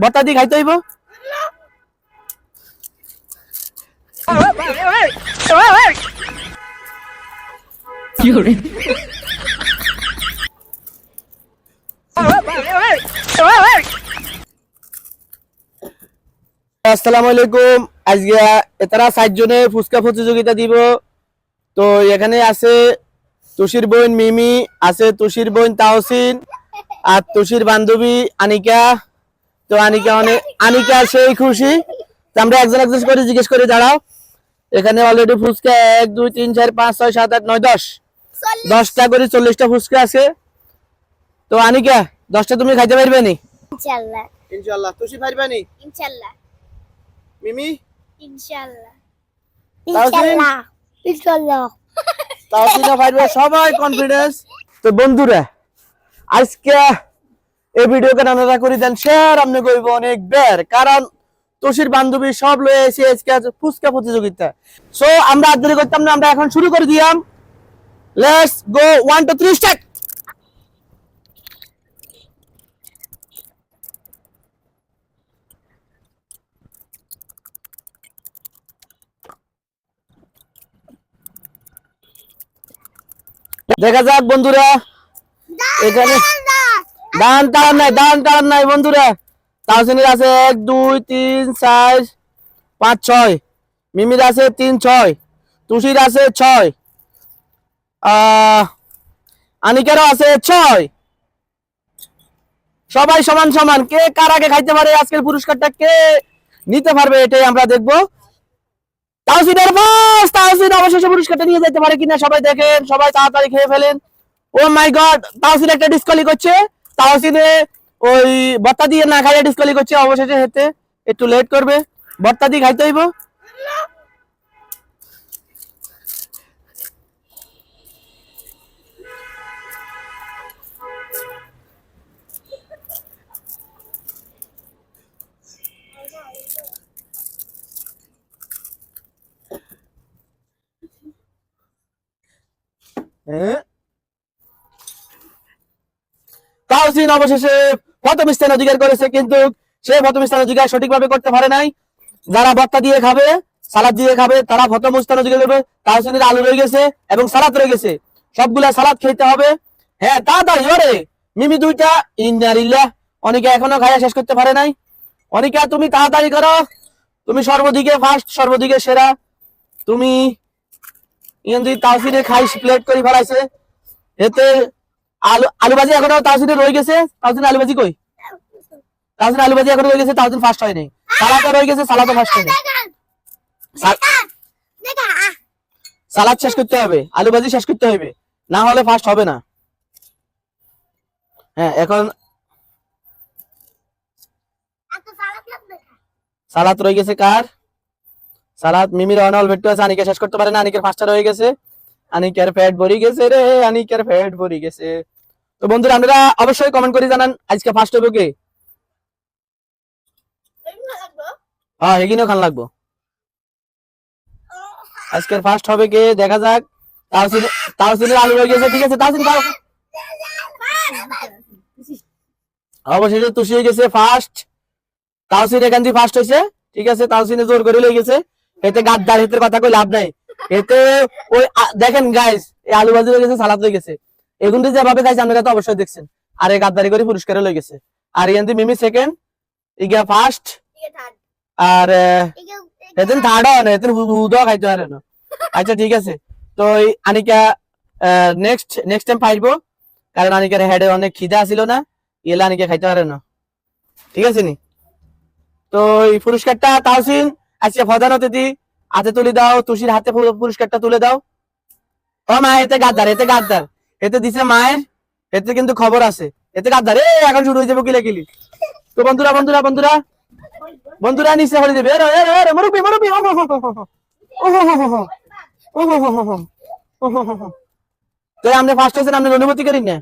বত্তা দি খাইতে হইব? আসসালামু আলাইকুম। আজকে এতারা ষাট জনে ফুচকা প্রতিযোগিতা দিব। তো এখানে আছে তুষির বোন মিমি আছে তুষির বোন তাহসিন আর তুষির বান্ধবী আনিকা। তো আনিকা অনেক আনিকা সেই খুশি। তো আমরা একজন একজন করে জিজ্ঞেস করে দাঁড়াও। এখানে অলরেডি ফুচকা এক দুই তিন চার পাঁচ ছয় সাত আট নয় দশ। দশটা করে চল্লিশটা ফুচকা আছে। তো আনিকা দশটা তুমি খাইতে পারবে নি? ইনশাল্লাহ। ইনশাল্লাহ। তুষি পারবে নি? ইনশাল্লাহ। মিমি? ইনশাল্লাহ। তাহসিন? ইনশাল্লাহ। তাহসিনা পারবে সবাই কনফিডেন্স তো বন্ধুরা আজকে এই ভিডিওকে আপনারা করে দেন শেয়ার আপনি করব অনেক বের। কারণ তোষির বান্ধবী সব লয়ে এসে আজকে ফুচকা প্রতিযোগিতা। সো আমরা আর দেরি করতাম না আমরা এখন শুরু করে দিলাম। Let's go one two three start দেখা যাক বন্ধুরা। এখানে দান টান নাই দান টান নাই, বন্ধুরা। তাহসিনের আছে এক, দুই, তিন, চার, পাঁচ, ছয়। মিমির আছে তিন, ছয়। তুষির আছে ছয়। আনিকেরও আছে ছয়। সবাই সমান সমান। কে কার আগে খাইতে পারে আজকের পুরস্কারটা, কে নিতে পারবে এটাই আমরা দেখব। তাহসিনের বাস তাহসিন অবশেষে পুরস্কারটা নিয়ে যেতে পারে কিনা সবাই দেখেন, সবাই তাড়াতাড়ি খেয়ে ফেলেন। ও মাই গড তাহসিন একটা ডিসকলি করছে। তাহসিনে ওই বত্তা দিয়ে না খাইয়ে ডিসকলি করছে অবশেষে হেতে একটু লেট করবে। বত্তা দিয়ে খাইতে হইব? হ্যাঁ তাহসিন অবশেষে প্রথম স্থান অধিকার করেছে, কিন্তু সে প্রথম স্থান অধিকার সঠিকভাবে করতে পারে নাই। যারা বত্তা দিয়ে খাবে, সালাদ দিয়ে খাবে, তারা প্রথম স্থান অধিকার করবে। তাহসিনের আলু রয়ে গেছে এবং সালাদ রয়ে গেছে। সবগুলা সালাদ খেতে হবে। হ্যাঁ তাড়াতাড়ি ওরে মিমি দুইটা ইন্দারিল্লা অনেকে এখনও খাইয়া শেষ করতে পারে নাই। অনিকা, তুমি তাড়াতাড়ি করো। তুমি সর্বদিকে ফার্স্ট সর্বদিকে সেরা। তুমি ইন্দি তাহসিনে খাই প্লেট করে ফেলাইছে, এতে আলু আলু ভাজি এখনও তাহসিনে রয়ে গেছে। তাহসিন আলু ভাজি কই? তাহসিন আলু ভাজি এখনও রয়ে গেছে তাহসিন ফার্স্ট হয় নাই রয়ে গেছে সালাদও ফার্স্ট হয় নাই সালাদ শেষ করতে হবে আলু ভাজি শেষ করতে হবে। না হলে ফার্স্ট হবে না। হ্যাঁ এখন সালাদ রয়ে গেছে কার? সালাদ মিমির অনল ভেট্টু আছে, আনিকে শেষ করতে পারে না, আনিকের ফার্স্টটা রয়ে গেছে। আনিকের ফ্যাট ভরি গেছে রে, আনিকের ফ্যাট ভরি গেছে। তো বন্ধুরা, আপনারা অবশ্যই কমেন্ট করে জানান আজকে ফার্স্ট হবে কে? হ্যাঁ এগিনেও খান লাগবো। আজকের ফার্স্ট হবে কে? দেখা যাক। তাহসিন তাহসিনের আলু গেছে, ঠিক আছে তাহসিন খাও। অবশেষে তুষি হয়ে গেছে ফার্স্ট তাহসিন এখান থেকে ফার্স্ট হয়েছে, ঠিক আছে তাহসিনে জোর করে লয়ে গেছে। এতে গাদ্দার হেতের কথা কই লাভ নাই। এতে ওই দেখেন গাইস এই আলু ভাজি হয়ে গেছে সালাদ হয়ে গেছে। এগুন যেভাবে খাইছে আপনারা তো অবশ্যই দেখছেন। আর এই গাদ্দারি করে পুরস্কার লয়ে গেছে। আর থেকে মিমি সেকেন্ড ইগা ফার্স্ট আর এদিন থার্ড হয় এদিন হুদও খাইতে পারে না। আচ্ছা ঠিক আছে। তো আনিকা নেক্সট নেক্সট টাইম পাইবো। কারণ আনিকার হেডে অনেক খিদা ছিল না এলে আনিকা খাইতে পারে না। ঠিক আছে নি? তো এই পুরস্কারটা তাহসিন আজকে প্রধান অতিথি হাতে তুলে দাও তুষির হাতে পুরো- পুরস্কারটা তুলে দাও ও মা এতে গাদ্দার এতে গাদ্দার এতে দিছে মায়ের এতে কিন্তু খবর আছে এতে গাদ্দার এ এখন শুরু হয়ে যাব কিলে কিলি তো বন্ধুরা বন্ধুরা বন্ধুরা বন্ধুরা নিচে হয়ে মুরব্বি মুরব্বি ও তো আমরা ফার্স্ট হয়েছেন আপনি অনুমতি করেন না